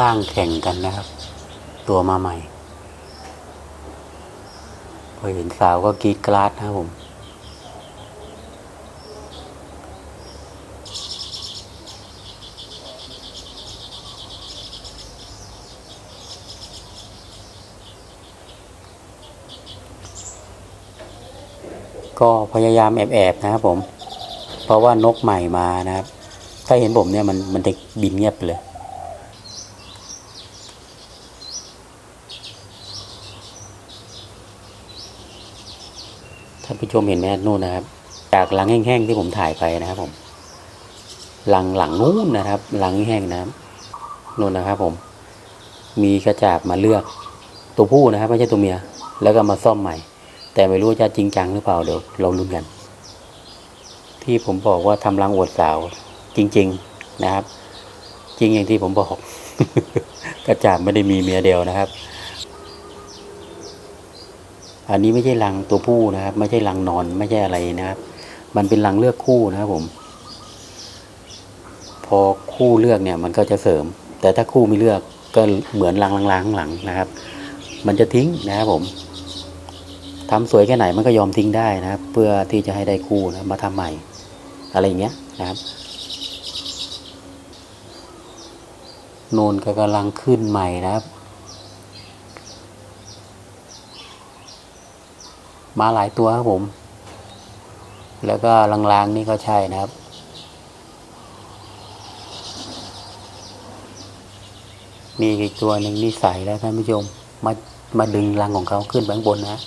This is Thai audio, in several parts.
สร้างแข่งกันนะครับ ตัวมาใหม่พอเห็นสาวก็กรีดกราดนะครับผมก็พยายามแอบๆนะครับผม เพราะว่านกใหม่มานะครับ ถ้าเห็นผมเนี่ยมันมันจะบินเงียบเลยานผู้ชมเห็นไหมนู่นนะครับ จากหลังแห้งๆที่ผมถ่ายไปนะครับผม หลังหลังนู้นนะครับ หลังแห้งนะนู่นนะครับ ผม มีกระจาบมาเลือกตัวผู้นะครับไม่ใช่ตัวเมีย แล้วก็มาซ่อมใหม่ แต่ไม่รู้จะจริงจังหรือเปล่าเดี๋ยวเราลุ้นกัน ที่ผมบอกว่าทำรังอวดสาว จริง ๆนะครับ จริงอย่างที่ผมบอกกระจาบไม่ได้มีเมียเดียวนะครับ อันนี้ไม่ใช่รังตัวผู้นะครับ ไม่ใช่รังนอนไม่ใช่อะไรนะครับ มันเป็นรังเลือกคู่นะครับผม พอคู่เลือกเนี่ยมันก็จะเสริม แต่ถ้าคู่ไม่เลือกก็เหมือนรังลังๆข้างหลังนะครับ มันจะทิ้งนะครับผมทำสวยแค่ไหนมันก็ยอมทิ้งได้นะครับ เพื่อที่จะให้ได้คู่นะมาทำใหม่ อะไรอย่างเงี้ยนะครับโนนก็กำลังขึ้นใหม่นะครับ มาหลายตัวครับผม แล้วก็ลางๆนี่ก็ใช่นะครับ มีอีกตัวหนึ่งนี่ใส่แล้วท่านผู้ชม มามาดึงรังของเขาขึ้นไปข้างบนนะ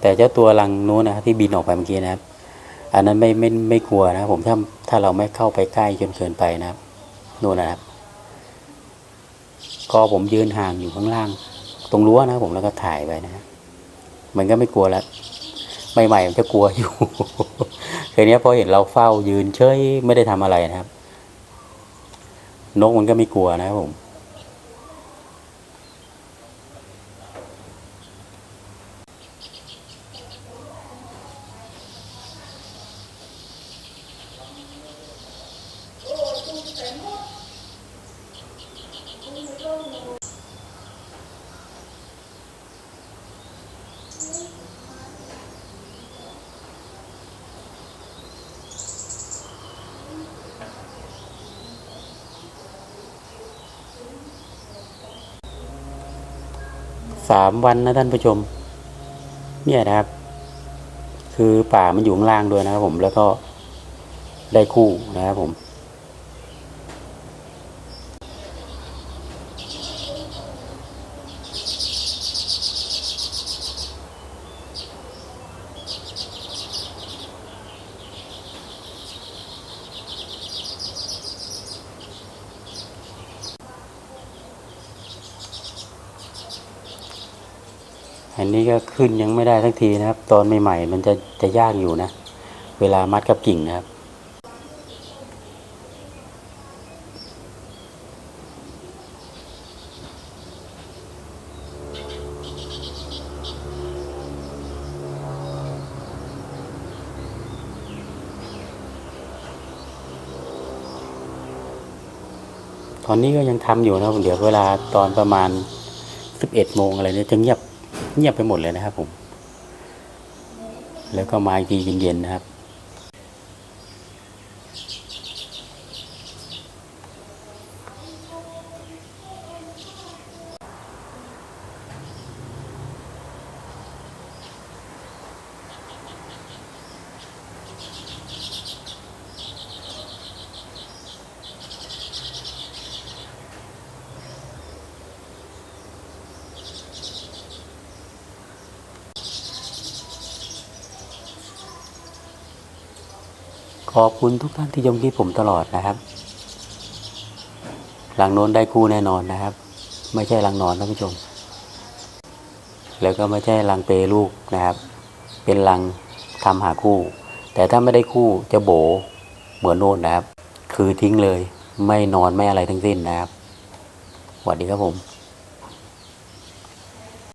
แต่เจ้าตัวรังนู้นนะที่บินออกไปเมื่อกี้นะครับ อันนั้นไม่ไม่ไม่กลัวนะผมถ้าถ้าเราไม่เข้าไปใกล้จนเกินไปนะครับนู่นนะครับ ก็ผมยืนห่างอยู่ข้างล่าง ตรงรั้วนะผมแล้วก็ถ่ายไปนะ มันก็ไม่กลัวแล้วใหม่ๆมันจะกลัวอยู่คืนี้พอเห็นเราเฝ้ายืนเฉยไม่ได้ทำอะไรนะครับ นกมันก็ไม่กลัวนะครับผม สามวันนะท่านผู้ชม เนี่ยนะครับ คือป่ามันอยู่ข้างล่างด้วยนะครับผมแล้วก็ได้คู่นะครับผม อันนี้ก็ขึ้นยังไม่ได้สักทีนะครับ ตอนใหม่ๆมันจะจะยากอยู่นะ เวลามัดกับกิ่งนะครับตอนนี้ก็ยังทำอยู่นะเดี๋ยวเวลาตอนประมาณสิบเอ็ดโมงอะไรเนี่ยจะเงียบ เงียบไปหมดเลยนะครับผม แล้วก็มาอีกทีเย็นๆนะครับ ขอบคุณทุกท่านที่ชมคลิปผมตลอดนะครับ หลังโน้นได้คู่แน่นอนนะครับ ไม่ใช่หลังนอนท่านผู้ชม แล้วก็ไม่ใช่หลังเปลูกนะครับ เป็นหลังทำหาคู่ แต่ถ้าไม่ได้คู่จะโบเหมือนโน้นนะครับ คือทิ้งเลย ไม่นอนไม่อะไรทั้งสิ้นนะครับสวัสดีครับผม